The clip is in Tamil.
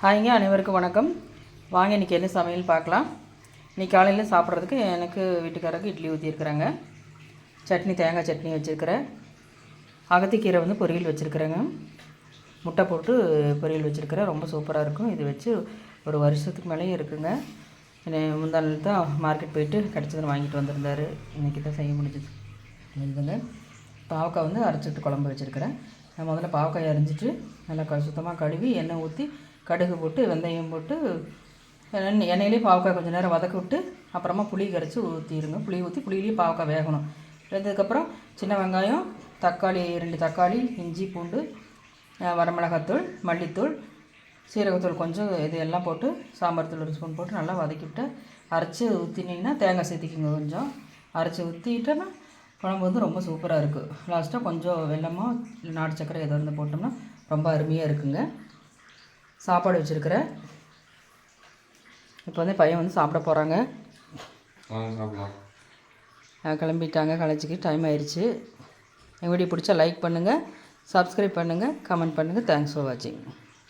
ஹாய்ங்க அனைவருக்கும் வணக்கம். வாங்க இன்றைக்கி என்ன சமையல் பார்க்கலாம். இன்றைக்கி காலையில் சாப்பிட்றதுக்கு எனக்கு வீட்டுக்காரருக்கு இட்லி ஊற்றிருக்குறாங்க சட்னி தேங்காய் சட்னி வச்சுருக்கிறேன். அகத்திக்கீரை வந்து பொரியல் வச்சுருக்குறேங்க. முட்டை போட்டு பொரியல் வச்சுருக்கிறேன். ரொம்ப சூப்பராக இருக்கும். இது வச்சு ஒரு வருஷத்துக்கு மேலேயும் இருக்குங்க. என்னை முந்தா நாள் தான் மார்க்கெட் போயிட்டு கிடச்சதுன்னு வாங்கிட்டு வந்திருந்தார். இன்றைக்கி தான் செய்ய முடிஞ்சது. முடிஞ்சதுங்க பாவக்காய் வந்து அரைச்சிட்டு குழம்பு வச்சுருக்கிறேன். நான் முதல்ல பாவக்காய் அரிஞ்சிட்டு நல்லா க சுத்தமாக கழுவி எண்ணெய் ஊற்றி கடுகு போட்டு வெந்தயம் போட்டு எண்ணெய் எண்ணெயிலே பாவக்காய் கொஞ்சம் நேரம் வதக்க விட்டு அப்புறமா புளி கரைச்சி ஊற்றிடுங்க புளி ஊற்றி புளியிலேயே பாவக்காய் வேகணும். வெந்ததுக்கப்புறம் சின்ன வெங்காயம் தக்காளி ரெண்டு தக்காளி இஞ்சி பூண்டு வரமிளகாத்தூள் மல்லித்தூள் சீரகத்தூள் கொஞ்சம் இது எல்லாம் போட்டு சாம்பார் தூள் ஒரு ஸ்பூன் போட்டு நல்லா வதக்கிவிட்டு அரைச்சி ஊற்றினீங்கன்னா தேங்காய் சேர்த்திக்கிங்க கொஞ்சம். அரைச்சி ஊற்றிட்டோன்னா குழம்பு வந்து ரொம்ப சூப்பராக இருக்குது லாஸ்ட்டாக கொஞ்சம் வெள்ளமோ நாட்டு சக்கரை எதோ இருந்து போட்டோம்னா ரொம்ப அருமையாக இருக்குங்க. சாப்பாடு வச்சுருக்கிறேன் இப்போ வந்து பையன் வந்து சாப்பிட போகிறாங்க கிளம்பிட்டாங்க கலைச்சிக்கு டைம் ஆயிடுச்சு எங்கள் வீடியோ பிடிச்சா லைக் பண்ணுங்கள் சப்ஸ்கிரைப் பண்ணுங்கள் கமெண்ட் பண்ணுங்கள் தேங்க்ஸ் ஃபார் வாட்சிங்